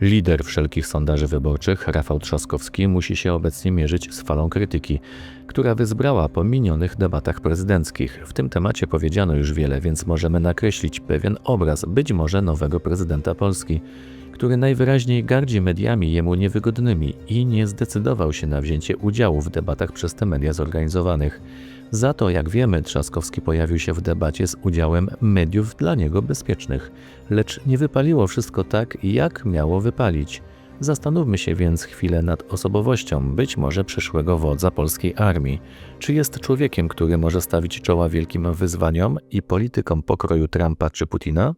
Lider wszelkich sondaży wyborczych, Rafał Trzaskowski, musi się obecnie mierzyć z falą krytyki, która wyzbrała po minionych debatach prezydenckich. W tym temacie powiedziano już wiele, więc możemy nakreślić pewien obraz być może nowego prezydenta Polski, który najwyraźniej gardzi mediami jemu niewygodnymi i nie zdecydował się na wzięcie udziału w debatach przez te media zorganizowanych. Za to, jak wiemy, Trzaskowski pojawił się w debacie z udziałem mediów dla niego bezpiecznych, lecz nie wypaliło wszystko tak, jak miało wypalić. Zastanówmy się więc chwilę nad osobowością być może przyszłego wodza polskiej armii. Czy jest człowiekiem, który może stawić czoła wielkim wyzwaniom i politykom pokroju Trumpa czy Putina?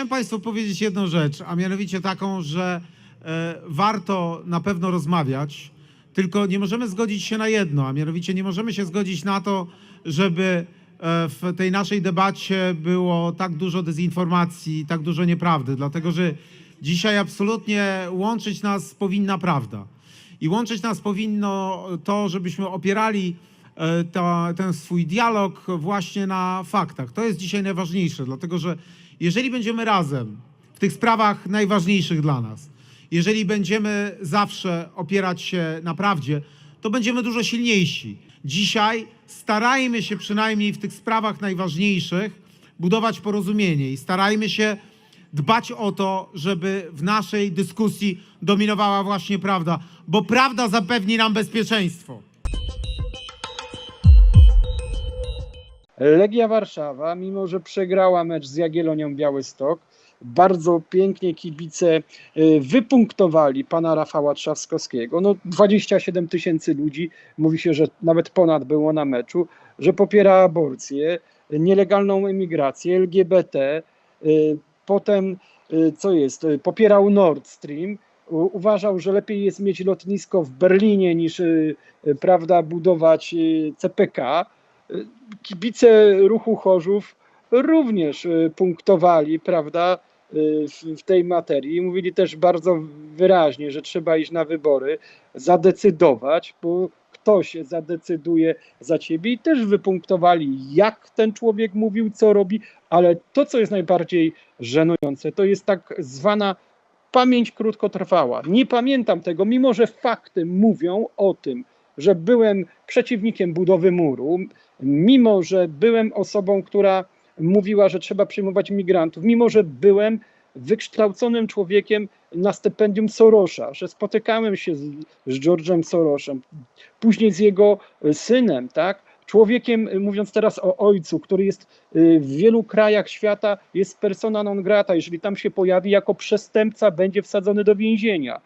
Chciałem Państwu powiedzieć jedną rzecz, a mianowicie taką, że e, warto na pewno rozmawiać, tylko nie możemy zgodzić się na jedno, a mianowicie nie możemy się zgodzić na to, żeby e, w tej naszej debacie było tak dużo dezinformacji, tak dużo nieprawdy, dlatego że dzisiaj absolutnie łączyć nas powinna prawda. I łączyć nas powinno to, żebyśmy opierali e, ten swój dialog właśnie na faktach. To jest dzisiaj najważniejsze, dlatego że jeżeli będziemy razem w tych sprawach najważniejszych dla nas, jeżeli będziemy zawsze opierać się na prawdzie, to będziemy dużo silniejsi. Dzisiaj starajmy się przynajmniej w tych sprawach najważniejszych budować porozumienie i starajmy się dbać o to, żeby w naszej dyskusji dominowała właśnie prawda, bo prawda zapewni nam bezpieczeństwo. Legia Warszawa, mimo że przegrała mecz z Jagiellonią Białystok, bardzo pięknie kibice y, wypunktowali pana Rafała Trzaskowskiego. No 27 tysięcy ludzi, mówi się, że nawet ponad było na meczu, że popiera aborcję, nielegalną emigrację, LGBT, y, potem y, co jest, popierał Nord Stream, uważał, że lepiej jest mieć lotnisko w Berlinie niż prawda, budować CPK kibice ruchu Chorzów również y, punktowali, prawda, y, w, tej materii. Mówili też bardzo wyraźnie, że trzeba iść na wybory, zadecydować, bo ktoś zadecyduje za ciebie i też wypunktowali, jak ten człowiek mówił, co robi, ale to, co jest najbardziej żenujące, to jest tak zwana pamięć krótkotrwała. Nie pamiętam tego, mimo że fakty mówią o tym, że byłem przeciwnikiem budowy muru, mimo że byłem osobą, która mówiła, że trzeba przyjmować migrantów, mimo że byłem wykształconym człowiekiem na stypendium Sorosza, że spotykałem się z, z George'em Sorosem, później z jego synem, tak? Człowiekiem, mówiąc teraz o ojcu, który jest y, w wielu krajach świata, jest persona non grata. Jeżeli tam się pojawi jako przestępca, będzie wsadzony do więzienia.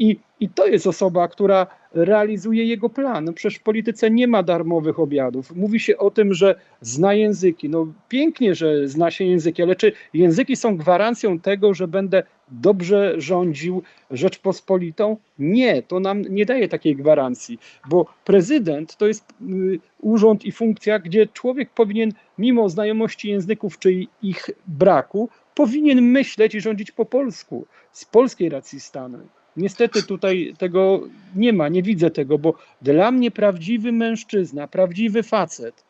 I, I to jest osoba, która realizuje jego plan. No Przecież w polityce nie ma darmowych obiadów. Mówi się o tym, że zna języki. No pięknie, że zna się języki, ale czy języki są gwarancją tego, że będę dobrze rządził Rzeczpospolitą? Nie, to nam nie daje takiej gwarancji, bo prezydent to jest y, urząd i funkcja, gdzie człowiek powinien, mimo znajomości języków czy ich braku, powinien myśleć i rządzić po polsku, z polskiej racji stanu. Niestety tutaj tego nie ma, nie widzę tego, bo dla mnie prawdziwy mężczyzna, prawdziwy facet,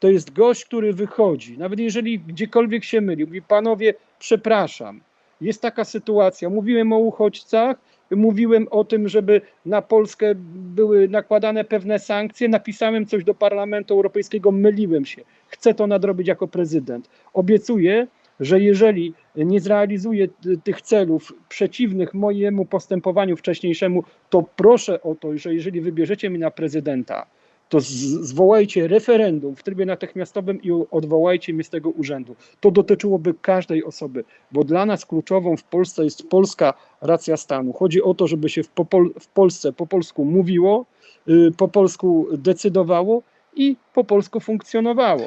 to jest gość, który wychodzi, nawet jeżeli gdziekolwiek się myli, mówi, panowie, przepraszam, jest taka sytuacja, mówiłem o uchodźcach, mówiłem o tym, żeby na Polskę były nakładane pewne sankcje, napisałem coś do Parlamentu Europejskiego, myliłem się, chcę to nadrobić jako prezydent. Obiecuję, że jeżeli nie zrealizuję ty- tych celów przeciwnych mojemu postępowaniu wcześniejszemu, to proszę o to, że jeżeli wybierzecie mnie na prezydenta, to zwołajcie referendum w trybie natychmiastowym i odwołajcie mnie z tego urzędu. To dotyczyłoby każdej osoby, bo dla nas kluczową w Polsce jest polska racja stanu. Chodzi o to, żeby się w, popol- w Polsce po polsku mówiło, y, po polsku decydowało i po polsku funkcjonowało.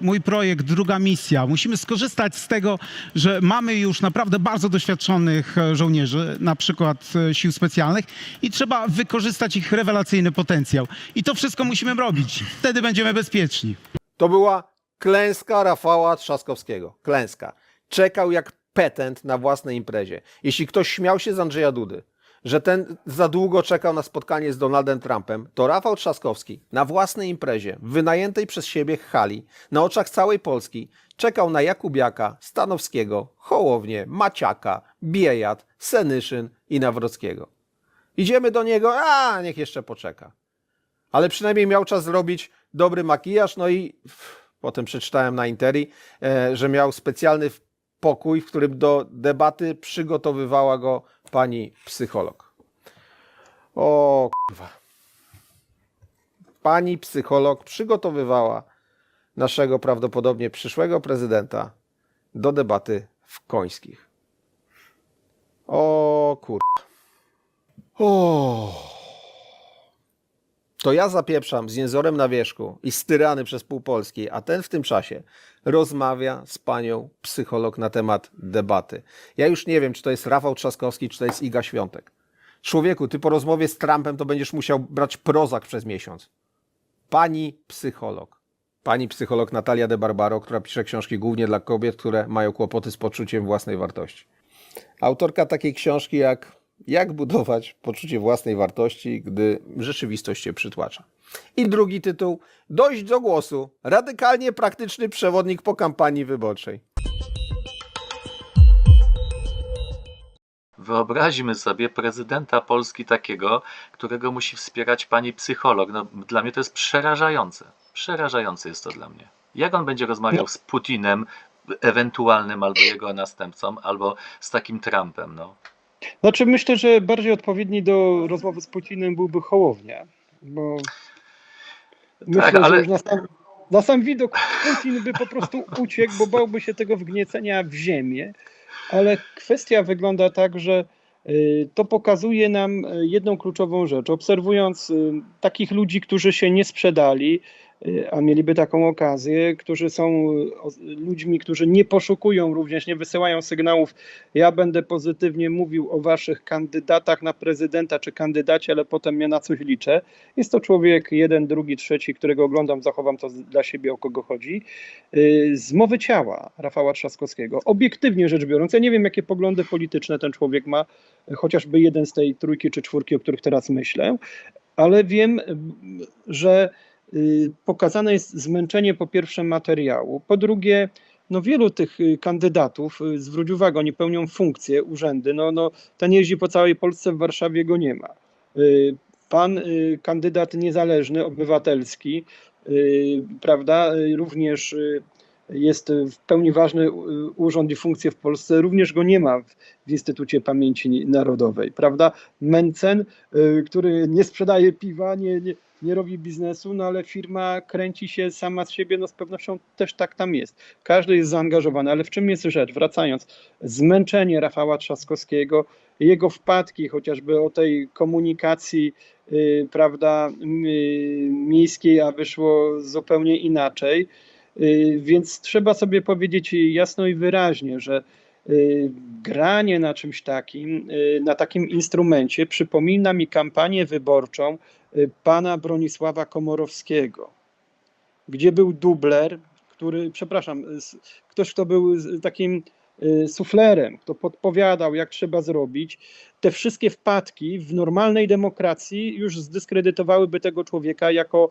Mój projekt, druga misja. Musimy skorzystać z tego, że mamy już naprawdę bardzo doświadczonych e, żołnierzy, na przykład e, sił specjalnych, i trzeba wykorzystać ich rewelacyjny potencjał. I to wszystko musimy robić. Wtedy będziemy bezpieczni. To była klęska Rafała Trzaskowskiego. Klęska. Czekał jak petent na własnej imprezie. Jeśli ktoś śmiał się z Andrzeja Dudy, że ten za długo czekał na spotkanie z Donaldem Trumpem, to Rafał Trzaskowski na własnej imprezie, w wynajętej przez siebie hali, na oczach całej Polski, czekał na Jakubiaka, Stanowskiego, Hołownię, Maciaka, Biejat, Senyszyn i Nawrockiego. Idziemy do niego, a niech jeszcze poczeka. Ale przynajmniej miał czas zrobić dobry makijaż, no i potem przeczytałem na Interi, e, że miał specjalny pokój, w którym do debaty przygotowywała go pani psycholog. O kurwa. Pani psycholog przygotowywała naszego prawdopodobnie przyszłego prezydenta do debaty w Końskich. O kur... O. To ja zapieprzam z jęzorem na wierzchu i styrany przez pół Polski, a ten w tym czasie rozmawia z panią psycholog na temat debaty. Ja już nie wiem, czy to jest Rafał Trzaskowski, czy to jest Iga Świątek. Człowieku, ty po rozmowie z Trumpem to będziesz musiał brać prozak przez miesiąc. Pani psycholog. Pani psycholog Natalia de Barbaro, która pisze książki głównie dla kobiet, które mają kłopoty z poczuciem własnej wartości. Autorka takiej książki jak Jak budować poczucie własnej wartości, gdy rzeczywistość się przytłacza. I drugi tytuł Dość do głosu. Radykalnie praktyczny przewodnik po kampanii wyborczej. Wyobraźmy sobie prezydenta Polski takiego, którego musi wspierać pani psycholog. No, dla mnie to jest przerażające. Przerażające jest to dla mnie. Jak on będzie rozmawiał z Putinem, ewentualnym albo jego następcą, albo z takim Trumpem? No. Znaczy myślę, że bardziej odpowiedni do rozmowy z Putinem byłby Hołownia, bo myślę, Tak, ale- że już na sam, na sam widok Putin by po prostu uciekł, bo bałby się tego wgniecenia w ziemię, ale kwestia wygląda tak, że y, to pokazuje nam y, jedną kluczową rzecz. Obserwując y, takich ludzi, którzy się nie sprzedali, a mieliby taką okazję, którzy są y, ludźmi, którzy nie poszukują również, nie wysyłają sygnałów, ja będę pozytywnie mówił o waszych kandydatach na prezydenta czy kandydacie, ale potem ja na coś liczę. Jest to człowiek jeden, drugi, trzeci, którego oglądam, zachowam to dla siebie, o kogo chodzi. Y, Z mowy ciała Rafała Trzaskowskiego. Obiektywnie rzecz biorąc, ja nie wiem, jakie poglądy polityczne ten człowiek ma, chociażby jeden z tej trójki czy czwórki, o których teraz myślę, ale wiem, że y, pokazane jest zmęczenie po pierwsze materiału, po drugie no wielu tych y, kandydatów, y, zwróć uwagę, oni pełnią funkcje, urzędy, no, no ten jeździ po całej Polsce, w Warszawie go nie ma. Y, Pan y, kandydat niezależny, obywatelski, y, prawda, y, również y, jest w pełni ważny y, urząd i funkcje w Polsce, również go nie ma w, w Instytucie Pamięci Narodowej, prawda? Mencen, y, który nie sprzedaje piwa, nie, nie, nie robi biznesu, no ale firma kręci się sama z siebie, no z pewnością też tak tam jest. Każdy jest zaangażowany, ale w czym jest rzecz? Wracając, zmęczenie Rafała Trzaskowskiego, jego wpadki, chociażby o tej komunikacji, y, prawda, m, y, miejskiej, a wyszło zupełnie inaczej. Y, Więc trzeba sobie powiedzieć jasno i wyraźnie, że y, granie na czymś takim, y, na takim instrumencie przypomina mi kampanię wyborczą pana Bronisława Komorowskiego, gdzie był dubler, który, przepraszam, ktoś, kto był takim suflerem, kto podpowiadał, jak trzeba zrobić. Te wszystkie wpadki w normalnej demokracji już zdyskredytowałyby tego człowieka jako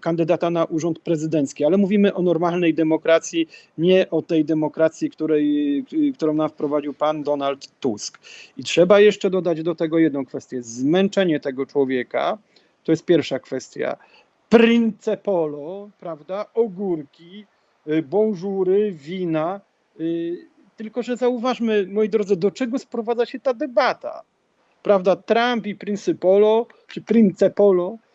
kandydata na urząd prezydencki, ale mówimy o normalnej demokracji, nie o tej demokracji, której, y, którą nam wprowadził pan Donald Tusk. I trzeba jeszcze dodać do tego jedną kwestię. Zmęczenie tego człowieka, to jest pierwsza kwestia. Prince polo, prawda, ogórki, y, bonżury, wina. y, Tylko, że zauważmy, moi drodzy, do czego sprowadza się ta debata. Prawda, Trump i Prince Polo, czy Prince Polo, y,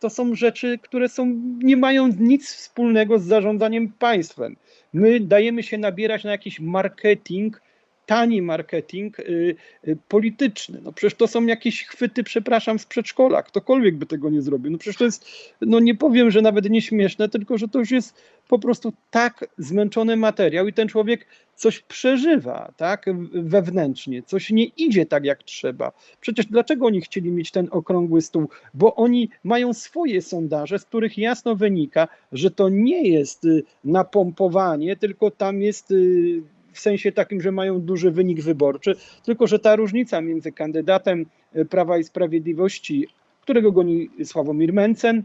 to są rzeczy, które są, nie mają nic wspólnego z zarządzaniem państwem. My dajemy się nabierać na jakiś marketing, tani marketing y, y, polityczny. No przecież to są jakieś chwyty, przepraszam, z przedszkola. Ktokolwiek by tego nie zrobił. No przecież to jest, no nie powiem, że nawet nie śmieszne, tylko że to już jest po prostu tak zmęczony materiał i ten człowiek coś przeżywa, tak, wewnętrznie, coś nie idzie tak jak trzeba. Przecież dlaczego oni chcieli mieć ten okrągły stół? Bo oni mają swoje sondaże, z których jasno wynika, że to nie jest y, napompowanie, tylko tam jest y, w sensie takim, że mają duży wynik wyborczy, tylko że ta różnica między kandydatem e, Prawa i Sprawiedliwości, którego goni Sławomir Mencen,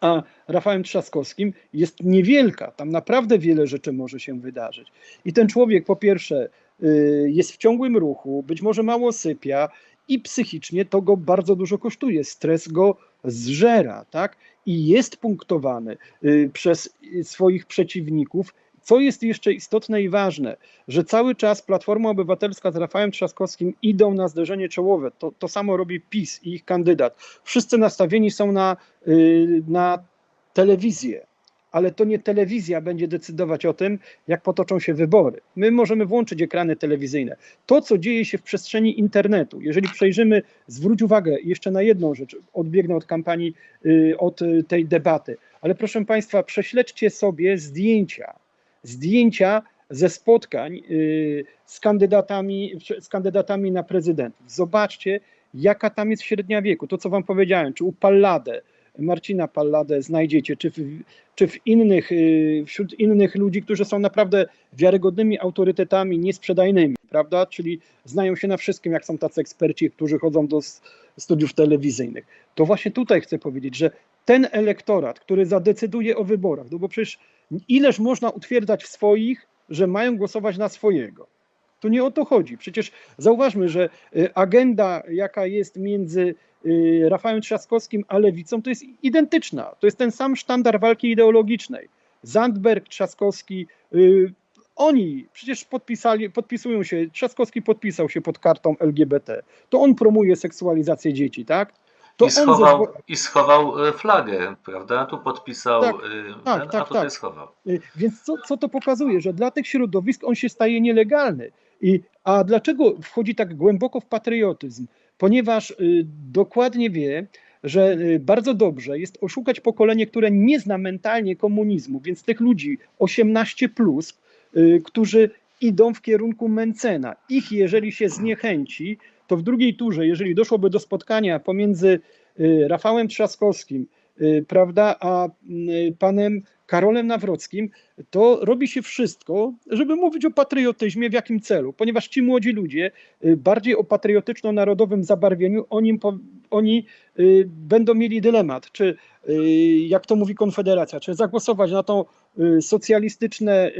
a Rafałem Trzaskowskim jest niewielka. Tam naprawdę wiele rzeczy może się wydarzyć. I ten człowiek po pierwsze y, jest w ciągłym ruchu, być może mało sypia i psychicznie to go bardzo dużo kosztuje. Stres go zżera, tak? I jest punktowany y, przez swoich przeciwników. Co jest jeszcze istotne i ważne, że cały czas Platforma Obywatelska z Rafałem Trzaskowskim idą na zderzenie czołowe. To, to samo robi PiS i ich kandydat. Wszyscy nastawieni są na, y, na telewizję, ale to nie telewizja będzie decydować o tym, jak potoczą się wybory. My możemy włączyć ekrany telewizyjne. To, co dzieje się w przestrzeni internetu, jeżeli przejrzymy, zwróć uwagę jeszcze na jedną rzecz, odbiegnę od kampanii, y, od tej debaty, ale proszę Państwa, prześledźcie sobie zdjęcia, zdjęcia ze spotkań y, z kandydatami, z kandydatami na prezydentów. Zobaczcie, jaka tam jest średnia wieku. To, co Wam powiedziałem, czy u Palladę, Marcina Palladę znajdziecie, czy w, czy w innych, y, wśród innych ludzi, którzy są naprawdę wiarygodnymi autorytetami, niesprzedajnymi, prawda? Czyli znają się na wszystkim, jak są tacy eksperci, którzy chodzą do studiów telewizyjnych. To właśnie tutaj chcę powiedzieć, że ten elektorat, który zadecyduje o wyborach, no bo przecież ileż można utwierdzać w swoich, że mają głosować na swojego. Tu nie o to chodzi. Przecież zauważmy, że y, agenda, jaka jest między y, Rafałem Trzaskowskim a Lewicą, to jest identyczna. To jest ten sam sztandar walki ideologicznej. Zandberg, Trzaskowski, y, oni przecież podpisali, podpisują się, Trzaskowski podpisał się pod kartą LGBT. To on promuje seksualizację dzieci, tak? To I schował, I schował e, flagę, prawda? Tu podpisał, Tak, e, tak, ten, tak, a tutaj tak. schował. Y, Więc co, co to pokazuje? Że dla tych środowisk on się staje nielegalny. I, a dlaczego wchodzi tak głęboko w patriotyzm? Ponieważ y, dokładnie wie, że bardzo dobrze jest oszukać pokolenie, które nie zna mentalnie komunizmu, więc tych ludzi 18, plus, y, którzy idą w kierunku Mencena. Ich, jeżeli się zniechęci, to w drugiej turze, jeżeli doszłoby do spotkania pomiędzy y, Rafałem Trzaskowskim, y, prawda, a y, panem Karolem Nawrockim, to robi się wszystko, żeby mówić o patriotyzmie, w jakim celu, ponieważ ci młodzi ludzie bardziej o patriotyczno-narodowym zabarwieniu, oni, oni będą mieli dylemat, czy jak to mówi Konfederacja, czy zagłosować na to socjalistyczne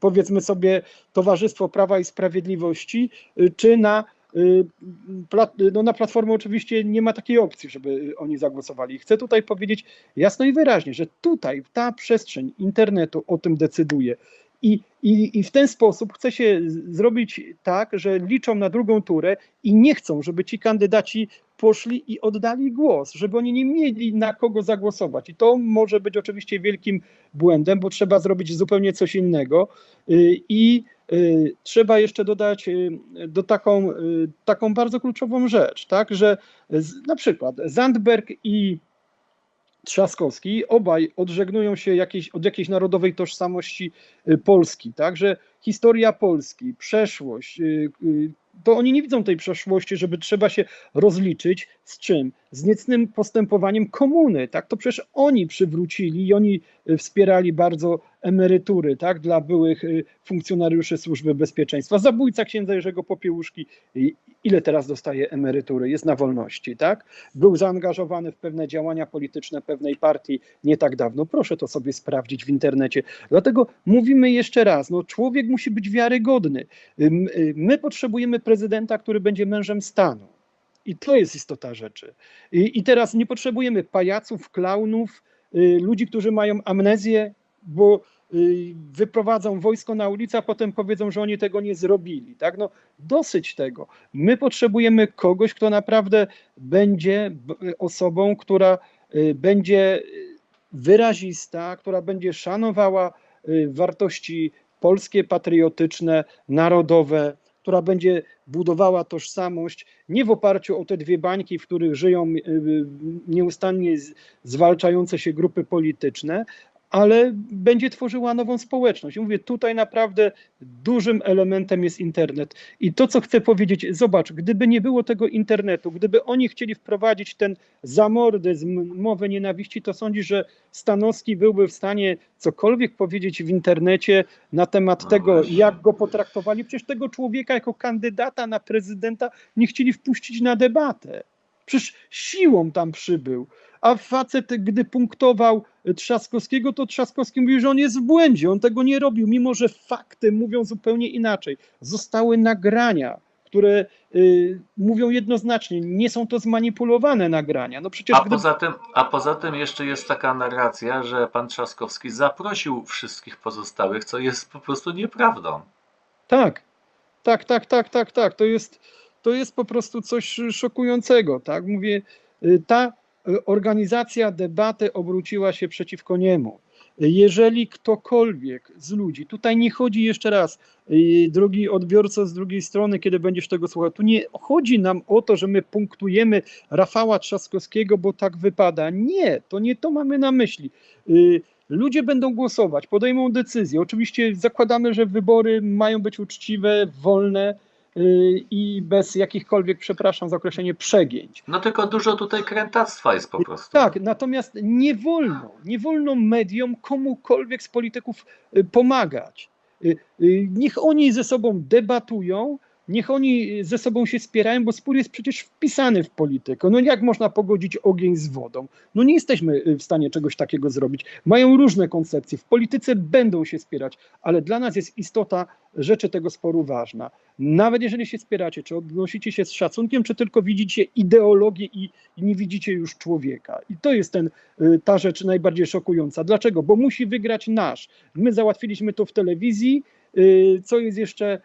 powiedzmy sobie Towarzystwo Prawa i Sprawiedliwości, y, czy na y, no na Platformę oczywiście nie ma takiej opcji, żeby oni zagłosowali. Chcę tutaj powiedzieć jasno i wyraźnie, że tutaj ta przestrzeń internetu o tym decyduje. I, i, I w ten sposób chce się zrobić tak, że liczą na drugą turę i nie chcą, żeby ci kandydaci poszli i oddali głos, żeby oni nie mieli na kogo zagłosować. I to może być oczywiście wielkim błędem, bo trzeba zrobić zupełnie coś innego. Y, I y, trzeba jeszcze dodać y, do taką, taką bardzo kluczową rzecz, tak, że z, na przykład Zandberg i Trzaskowski. Obaj odżegnują się jakiejś, od jakiejś narodowej tożsamości y, Polski, tak, że historia Polski, przeszłość, y, y, to oni nie widzą tej przeszłości, żeby trzeba się rozliczyć z czym? Z niecnym postępowaniem komuny, tak? To przecież oni przywrócili i oni y, wspierali bardzo emerytury, tak? Dla byłych y, funkcjonariuszy Służby Bezpieczeństwa. Zabójca księdza Jerzego Popiełuszki, ile teraz dostaje emerytury? Jest na wolności, tak? Był zaangażowany w pewne działania polityczne pewnej partii nie tak dawno. Proszę to sobie sprawdzić w internecie. Dlatego mówimy jeszcze raz, no człowiek musi być wiarygodny. Y, My potrzebujemy prezydenta, który będzie mężem stanu. I to jest istota rzeczy. I, i teraz nie potrzebujemy pajaców, klaunów, y, ludzi, którzy mają amnezję, bo y, wyprowadzą wojsko na ulicę, a potem powiedzą, że oni tego nie zrobili. Tak? No, dosyć tego. My potrzebujemy kogoś, kto naprawdę będzie osobą, która y, będzie wyrazista, która będzie szanowała y, wartości polskie, patriotyczne, narodowe, która będzie budowała tożsamość nie w oparciu o te dwie bańki, w których żyją y, y, nieustannie zwalczające się grupy polityczne, ale będzie tworzyła nową społeczność. I mówię, tutaj naprawdę dużym elementem jest internet. I to, co chcę powiedzieć, zobacz, gdyby nie było tego internetu, gdyby oni chcieli wprowadzić ten zamordyzm, mowę nienawiści, to sądzisz, że Stanowski byłby w stanie cokolwiek powiedzieć w internecie na temat tego, jak go potraktowali. Przecież tego człowieka jako kandydata na prezydenta nie chcieli wpuścić na debatę. Przecież siłą tam przybył. A facet, gdy punktował Trzaskowskiego, to Trzaskowski mówił, że on jest w błędzie, on tego nie robił, mimo że fakty mówią zupełnie inaczej. Zostały nagrania, które y, mówią jednoznacznie, nie są to zmanipulowane nagrania. No przecież A gdy... poza, tym, a poza tym jeszcze jest taka narracja, że pan Trzaskowski zaprosił wszystkich pozostałych, co jest po prostu nieprawdą. Tak, tak, tak, tak, tak, tak. To jest, to jest po prostu coś szokującego, tak? Mówię, y, ta organizacja debaty obróciła się przeciwko niemu. Jeżeli ktokolwiek z ludzi, tutaj nie chodzi jeszcze raz, y, drogi odbiorco z drugiej strony, kiedy będziesz tego słuchał, tu nie chodzi nam o to, że my punktujemy Rafała Trzaskowskiego, bo tak wypada. Nie, to nie to mamy na myśli. Y, Ludzie będą głosować, podejmą decyzję. Oczywiście zakładamy, że wybory mają być uczciwe, wolne i bez jakichkolwiek, przepraszam za określenie, przegięć. No tylko dużo tutaj krętactwa jest po prostu. Tak, natomiast nie wolno, nie wolno mediom komukolwiek z polityków y, pomagać. Y, y, Niech oni ze sobą debatują, niech oni ze sobą się spierają, bo spór jest przecież wpisany w politykę. No jak można pogodzić ogień z wodą? No nie jesteśmy y, w stanie czegoś takiego zrobić. Mają różne koncepcje, w polityce będą się spierać, ale dla nas jest istota rzeczy tego sporu ważna. Nawet jeżeli się spieracie, czy odnosicie się z szacunkiem, czy tylko widzicie ideologię i, i nie widzicie już człowieka. I to jest ten, y, ta rzecz najbardziej szokująca. Dlaczego? Bo musi wygrać nasz. My załatwiliśmy to w telewizji. y, Co jest jeszcze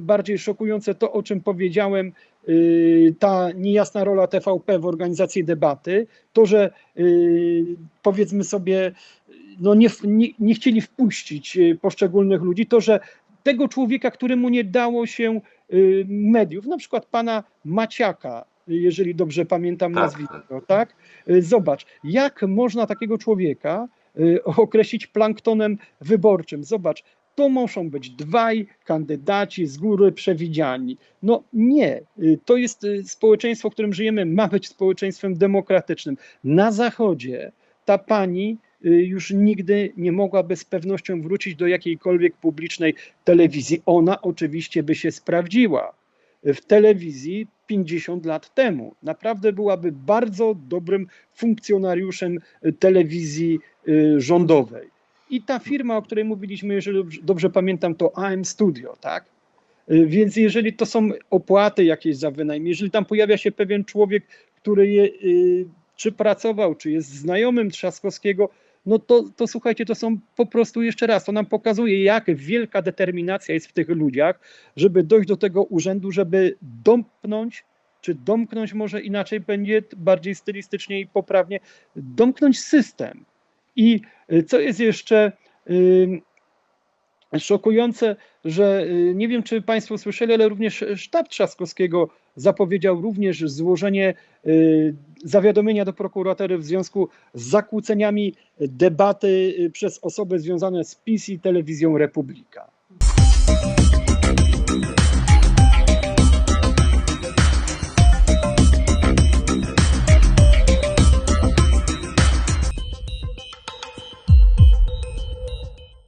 bardziej szokujące, to o czym powiedziałem, y, ta niejasna rola TVP w organizacji debaty, to, że y, powiedzmy sobie, no nie, nie, nie chcieli wpuścić y, poszczególnych ludzi, to, że tego człowieka, któremu nie dało się y, mediów, na przykład pana Maciaka, jeżeli dobrze pamiętam Tak, nazwisko, tak? Y, Zobacz, jak można takiego człowieka y, określić planktonem wyborczym. Zobacz, to muszą być dwaj kandydaci z góry przewidziani. No nie, y, to jest y, społeczeństwo, w którym żyjemy, ma być społeczeństwem demokratycznym. Na Zachodzie ta pani y, już nigdy nie mogłaby z pewnością wrócić do jakiejkolwiek publicznej telewizji. Ona oczywiście by się sprawdziła w telewizji 50 lat temu. Naprawdę byłaby bardzo dobrym funkcjonariuszem telewizji rządowej. I ta firma, o której mówiliśmy, jeżeli dobrze- pamiętam, to AM Studio, tak? Y, Więc jeżeli to są opłaty jakieś za wynajem, jeżeli tam pojawia się pewien człowiek, który je, y, czy pracował, czy jest znajomym Trzaskowskiego, no to, to słuchajcie, to są po prostu jeszcze raz, to nam pokazuje, jak wielka determinacja jest w tych ludziach, żeby dojść do tego urzędu, żeby domknąć, czy domknąć może inaczej będzie bardziej stylistycznie i poprawnie, domknąć system. I y, co jest jeszcze y, szokujące, że y, nie wiem, czy Państwo słyszeli, ale również sztab Trzaskowskiego zapowiedział również złożenie zawiadomienia do prokuratury w związku z zakłóceniami debaty przez osoby związane z PiS i telewizją Republika.